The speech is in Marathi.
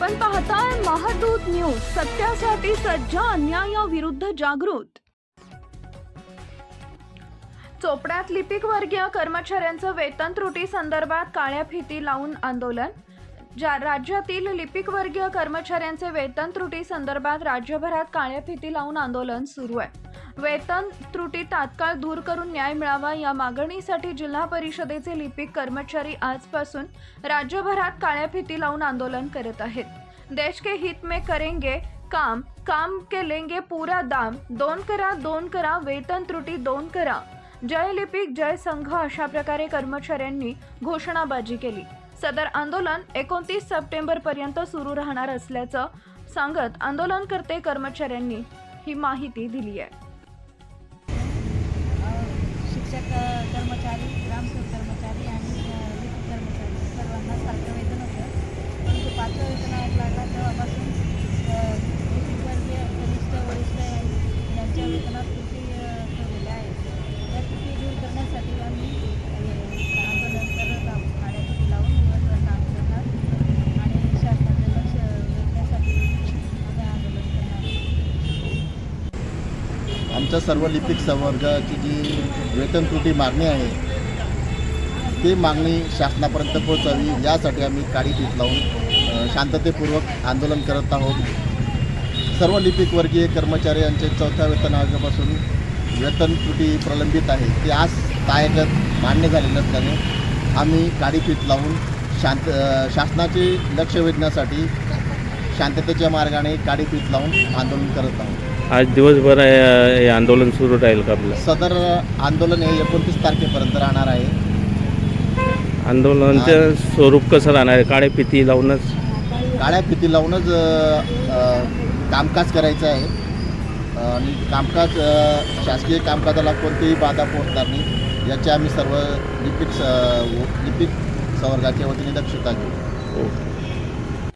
आपण पाहताय महादूत न्यूज सत्यासाठी सज्ज अन्यायाविरुद्ध जागृत. चोपड्यात लिपिक वर्गीय कर्मचाऱ्यांचं वेतन त्रुटी संदर्भात काळ्या फिती लावून आंदोलन. ज्या राज्यातील लिपिक वर्गीय कर्मचाऱ्यांचे वेतन त्रुटी संदर्भात राज्यभरात काळ्या फिती लावून आंदोलन सुरू आहे. वेतन त्रुटी तात्काळ दूर करून न्याय मिळावा या मागणीसाठी जिल्हा परिषदेचे लिपिक कर्मचारी आजपासून राज्यभरात काळ्या फिती लावून आंदोलन करत आहेत. देश के हित में करेंगे काम काम के लेंगे पूरा दाम दोन करा दोन करा वेतन त्रुटी दोन करा. जय लिपिक जय संघ अशा प्रकारे कर्मचाऱ्यांनी घोषणाबाजी केली. सदर आंदोलन एकोणतीस सप्टेंबर पर्यंत सुरू राहणार असल्याचं सांगत आंदोलनकर्ते कर्मचाऱ्यांनी ही माहिती दिली आहे. आमच्या सर्व लिपिक संवर्गाची जी वेतन त्रुटी मागणी आहे ती मागणी शासनापर्यंत पोहोचावी यासाठी आम्ही काळी पीठ लावून शांततेपूर्वक आंदोलन करत आहोत. सर्व लिपिक वर्गीय कर्मचारी यांचे चौथ्या वेतन आयोगापासून वेतन त्रुटी प्रलंबित आहे ती आज तायगत मान्य झाले नसल्याने आम्ही काळी पीठ लावून शांत शासनाचे लक्ष वेधण्यासाठी शांततेच्या मार्गाने काळी पीठ लावून आंदोलन करत आहोत. आज दिवसभर हे आंदोलन सुरू राहील का आपलं? सदर आंदोलन हे एकोणतीस तारखेपर्यंत राहणार आहे. आंदोलनाचं स्वरूप कसं राहणार आहे? काळे फिती लावूनच? काळ्या फिती लावूनच अ, अ, कामकाज करायचं आहे. आणि कामकाज अ, शासकीय कामकाजाला कोणतीही बाधा पोहोचणार नाही. याची आम्ही सर्व लिपिक स लिपिक संवर्गाच्या वतीने दक्षता घेऊ. ओके.